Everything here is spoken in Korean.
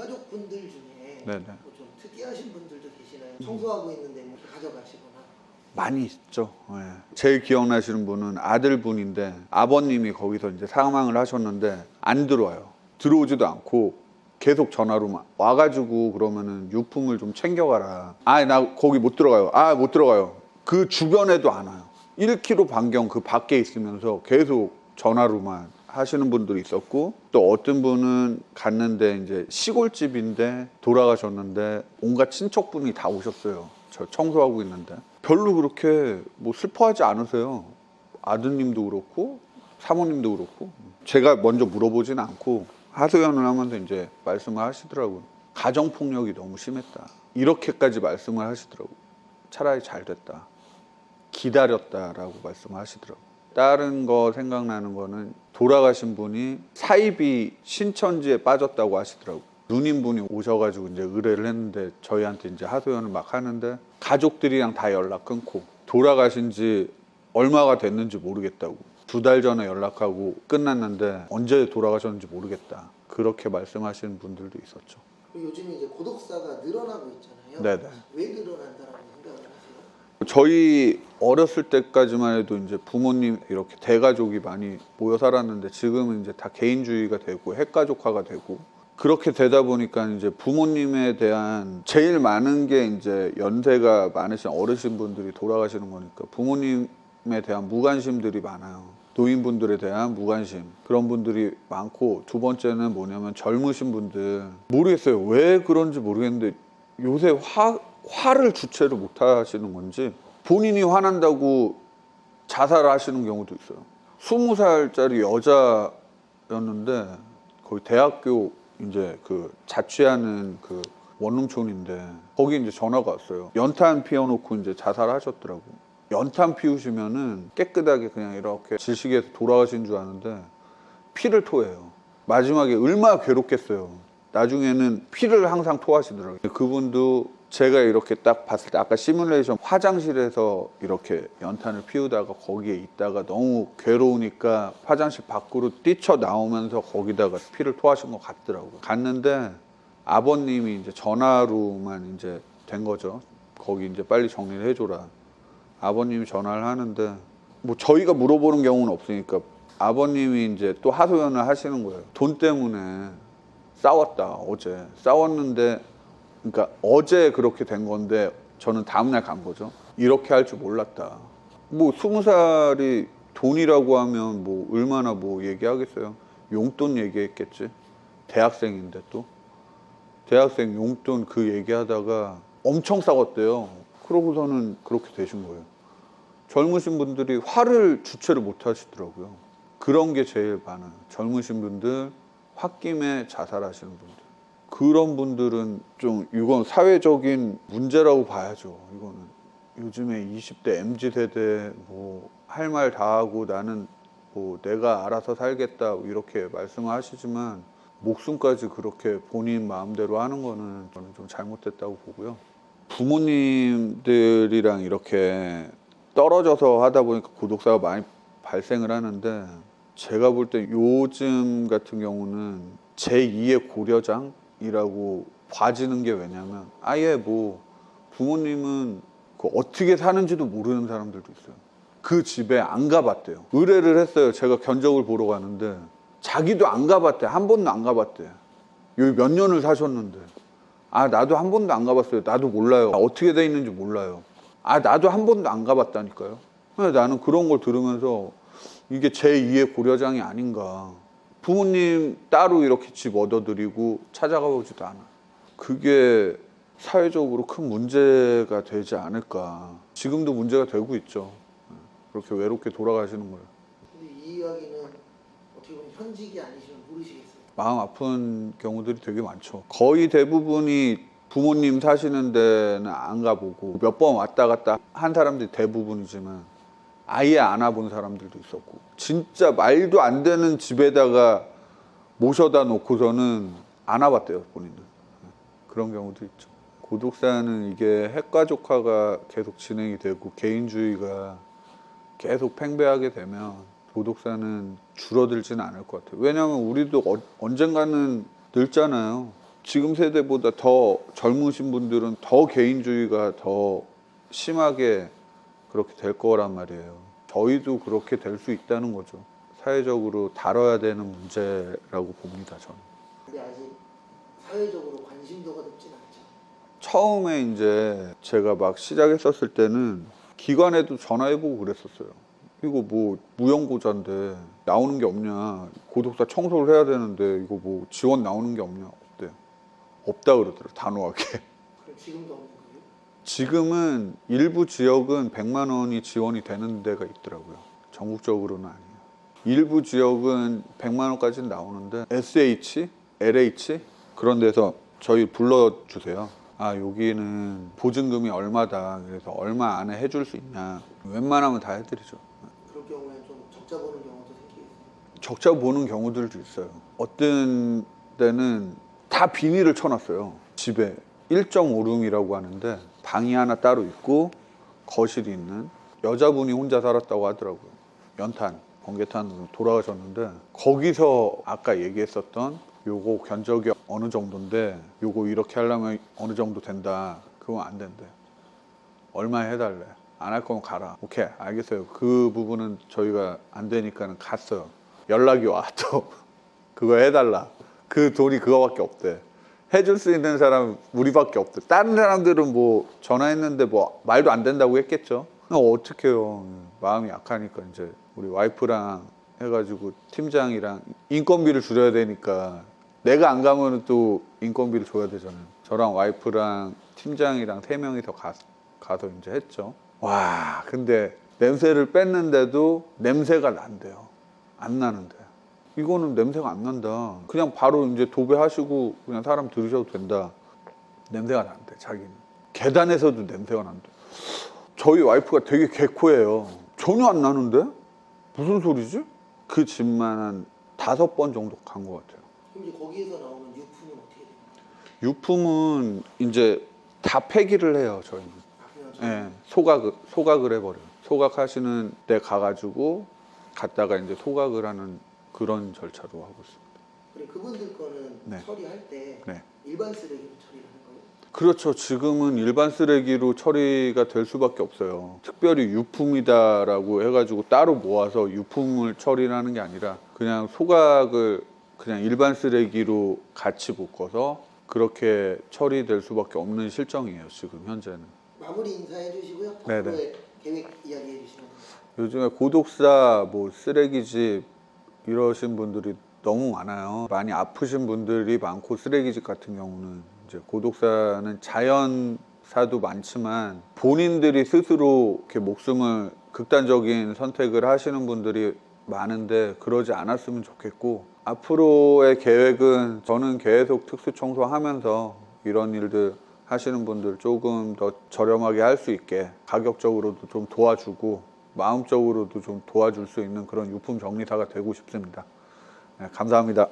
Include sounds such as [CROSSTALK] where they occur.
유가족 분들 중에 네네. 뭐 좀 특이하신 분들도 계시나요? 청소하고 있는데 뭐 가져가시거나 많이 있죠. 예. 제일 기억나시는 분은 아들분인데 아버님이 거기서 이제 사망을 하셨는데 안 들어와요. 들어오지도 않고 계속 전화로만 와가지고 그러면은 유품을 좀 챙겨가라. 아, 나 거기 못 들어가요. 아, 못 들어가요. 그 주변에도 안 와요. 1km 반경 그 밖에 있으면서 계속 전화로만 하시는 분들이 있었고 또 어떤 분은 갔는데 이제 시골집인데 돌아가셨는데 온갖 친척분이 다 오셨어요. 저 청소하고 있는데 별로 그렇게 뭐 슬퍼하지 않으세요. 아드님도 그렇고 사모님도 그렇고 제가 먼저 물어보진 않고 하소연을 하면서 이제 말씀을 하시더라고요. 가정 폭력이 너무 심했다. 이렇게까지 말씀을 하시더라고요. 차라리 잘 됐다. 기다렸다라고 말씀하시더라고요. 다른 거 생각나는 거는 돌아가신 분이 사입이 신천지에 빠졌다고 하시더라고요. 누님분이 오셔가지고 이제 의뢰를 했는데 저희한테 이제 하소연을 막 하는데 가족들이랑 다 연락 끊고 돌아가신 지 얼마가 됐는지 모르겠다고 두 달 전에 연락하고 끝났는데 언제 돌아가셨는지 모르겠다 그렇게 말씀하시는 분들도 있었죠. 요즘 이제 고독사가 늘어나고 있잖아요. 네네. 왜 늘어난다라고 생각을 하세요? 저희 어렸을 때까지만 해도 이제 부모님 이렇게 대가족이 많이 모여 살았는데 지금은 이제 다 개인주의가 되고 핵가족화가 되고 그렇게 되다 보니까 이제 부모님에 대한 제일 많은 게 이제 연세가 많으신 어르신 분들이 돌아가시는 거니까 부모님에 대한 무관심들이 많아요. 노인분들에 대한 무관심. 그런 분들이 많고 두 번째는 뭐냐면 젊으신 분들. 모르겠어요. 왜 그런지 모르겠는데 요새 화 화를 주체를 못 하시는 건지 본인이 화난다고 자살하시는 경우도 있어요. 스무 살짜리 여자였는데 거의 대학교 이제 그 자취하는 그 원룸촌인데 거기 이제 전화가 왔어요. 연탄 피워놓고 이제 자살하셨더라고. 연탄 피우시면은 깨끗하게 그냥 이렇게 질식해서 돌아가신 줄 아는데 피를 토해요. 마지막에 얼마나 괴롭겠어요. 나중에는 피를 항상 토하시더라고요. 그분도 제가 이렇게 딱 봤을 때 아까 시뮬레이션 화장실에서 이렇게 연탄을 피우다가 거기에 있다가 너무 괴로우니까 화장실 밖으로 뛰쳐 나오면서 거기다가 피를 토하신 것 같더라고요. 갔는데 아버님이 이제 전화로만 이제 된 거죠. 거기 이제 빨리 정리를 해줘라. 아버님이 전화를 하는데 뭐 저희가 물어보는 경우는 없으니까 아버님이 이제 또 하소연을 하시는 거예요. 돈 때문에 싸웠다 어제 싸웠는데 그러니까 어제 그렇게 된 건데 저는 다음날 간 거죠. 이렇게 할 줄 몰랐다. 뭐 스무 살이 돈이라고 하면 뭐 얼마나 뭐 얘기하겠어요. 용돈 얘기했겠지. 대학생인데 또 대학생 용돈 그 얘기하다가 엄청 싸웠대요. 그러고서는 그렇게 되신 거예요. 젊으신 분들이 화를 주체를 못 하시더라고요. 그런 게 제일 많아요. 젊으신 분들, 홧김에 자살하시는 분들. 그런 분들은 좀 이건 사회적인 문제라고 봐야죠. 이거는 요즘에 20대 MZ 세대 뭐 할 말 다 하고 나는 뭐 내가 알아서 살겠다 이렇게 말씀을 하시지만 목숨까지 그렇게 본인 마음대로 하는 거는 저는 좀 잘못됐다고 보고요. 부모님들이랑 이렇게 떨어져서 하다 보니까 고독사가 많이 발생을 하는데 제가 볼 때 요즘 같은 경우는 제2의 고려장 이라고 봐지는 게 왜냐면 아예 뭐 부모님은 그 어떻게 사는지도 모르는 사람들도 있어요. 그 집에 안 가봤대요. 의뢰를 했어요. 제가 견적을 보러 가는데 자기도 안 가봤대. 한 번도 안 가봤대. 여기 몇 년을 사셨는데. 아, 나도 한 번도 안 가봤어요. 나도 몰라요. 아, 어떻게 돼 있는지 몰라요. 아, 나도 한 번도 안 가봤다니까요. 나는 그런 걸 들으면서 이게 제2의 고려장이 아닌가. 부모님 따로 이렇게 집 얻어드리고 찾아가 보지도 않아. 그게 사회적으로 큰 문제가 되지 않을까. 지금도 문제가 되고 있죠. 그렇게 외롭게 돌아가시는 거예요. 근데 이 이야기는 어떻게 보면 현직이 아니시면 모르시겠어요. 마음 아픈 경우들이 되게 많죠. 거의 대부분이 부모님 사시는 데는 안 가보고 몇 번 왔다 갔다 한 사람들이 대부분이지만 아예 안 와본 사람들도 있었고 진짜 말도 안 되는 집에다가 모셔다 놓고서는 안 와봤대요 본인은 그런 경우도 있죠. 고독사는 이게 핵가족화가 계속 진행이 되고 개인주의가 계속 팽배하게 되면 도독사는 줄어들지는 않을 것 같아요. 왜냐하면 우리도 어- 언젠가는 늙잖아요. 지금 세대보다 더 젊으신 분들은 더 개인주의가 더 심하게 그렇게 될 거란 말이에요. 저희도 그렇게 될 수 있다는 거죠. 사회적으로 다뤄야 되는 문제라고 봅니다, 저는. 근데 아직 사회적으로 관심도가 높진 않죠. 처음에 이제 제가 막 시작했었을 때는 기관에도 전화해보고 그랬었어요. 이거 뭐 무용고자인데 나오는 게 없냐. 고독사 청소를 해야 되는데 이거 뭐 지원 나오는 게 없냐. 없대. 없다 그러더라고요. 단호하게. 그럼 지금도 없는? 지금은 일부 지역은 100만 원이 지원이 되는 데가 있더라고요. 전국적으로는 아니에요. 일부 지역은 100만 원까지는 나오는데 SH, LH 그런 데서 저희 불러주세요. 아 여기는 보증금이 얼마다. 그래서 얼마 안에 해줄 수 있냐. 웬만하면 다 해드리죠. 그럴 경우에 좀 적자 보는 경우도 생기겠어요. 적자 보는 경우들도 있어요. 어떤 때는 다 비닐을 쳐놨어요. 집에 1.5룸이라고 하는데 방이 하나 따로 있고 거실이 있는 여자분이 혼자 살았다고 하더라고요. 연탄, 번개탄 돌아가셨는데 거기서 아까 얘기했었던 요거 견적이 어느 정도인데 요거 이렇게 하려면 어느 정도 된다. 그건 안 된대. 얼마 해달래. 안 할 거면 가라. 오케이, 알겠어요. 그 부분은 저희가 안 되니까는 갔어요. 연락이 와 또. [LAUGHS] 그거 해달라. 그 돈이 그거밖에 없대. 해줄 수 있는 사람 우리밖에 없대. 다른 사람들은 뭐 전화했는데 뭐 말도 안 된다고 했겠죠. 어떻게 해요. 마음이 약하니까 이제 우리 와이프랑 해가지고 팀장이랑 인건비를 줄여야 되니까 내가 안 가면 또 인건비를 줘야 되잖아요. 저랑 와이프랑 팀장이랑 세 명이서 가, 가서 이제 했죠. 와, 근데 냄새를 뺐는데도 냄새가 난대요. 안 나는데. 이거는 냄새가 안 난다. 그냥 바로 이제 도배하시고 그냥 사람 들으셔도 된다. 냄새가 난대, 자기는. 계단에서도 냄새가 난대. 저희 와이프가 되게 개코예요. 전혀 안 나는데? 무슨 소리지? 그 집만 한 다섯 번 정도 간 것 같아요. 그럼 이제 거기에서 나오는 유품은 어떻게 돼요? 유품은 이제 다 폐기를 해요, 저희는. 아, 그냥 저 예, 소각을, 소각을 해버려요. 소각하시는 데 가가지고 갔다가 이제 소각을 하는 그런 절차로 하고 있습니다. 그래 그분들 거는 네. 처리할 때 네. 일반 쓰레기로 처리하는 거예요? 그렇죠. 지금은 일반 쓰레기로 처리가 될 수밖에 없어요. 특별히 유품이다라고 해가지고 따로 모아서 유품을 처리를 하는 게 아니라 그냥 소각을 그냥 일반 쓰레기로 같이 묶어서 그렇게 처리될 수밖에 없는 실정이에요. 지금 현재는. 마무리 인사해 주시고요. 네네. 앞으로의 계획 이야기해 주시면. 요즘에 고독사, 뭐 쓰레기집 이러신 분들이 너무 많아요. 많이 아프신 분들이 많고 쓰레기집 같은 경우는 이제 고독사는 자연사도 많지만 본인들이 스스로 이렇게 목숨을 극단적인 선택을 하시는 분들이 많은데 그러지 않았으면 좋겠고 앞으로의 계획은 저는 계속 특수 청소하면서 이런 일들 하시는 분들 조금 더 저렴하게 할 수 있게 가격적으로도 좀 도와주고 마음적으로도 좀 도와줄 수 있는 그런 유품 정리사가 되고 싶습니다. 네, 감사합니다.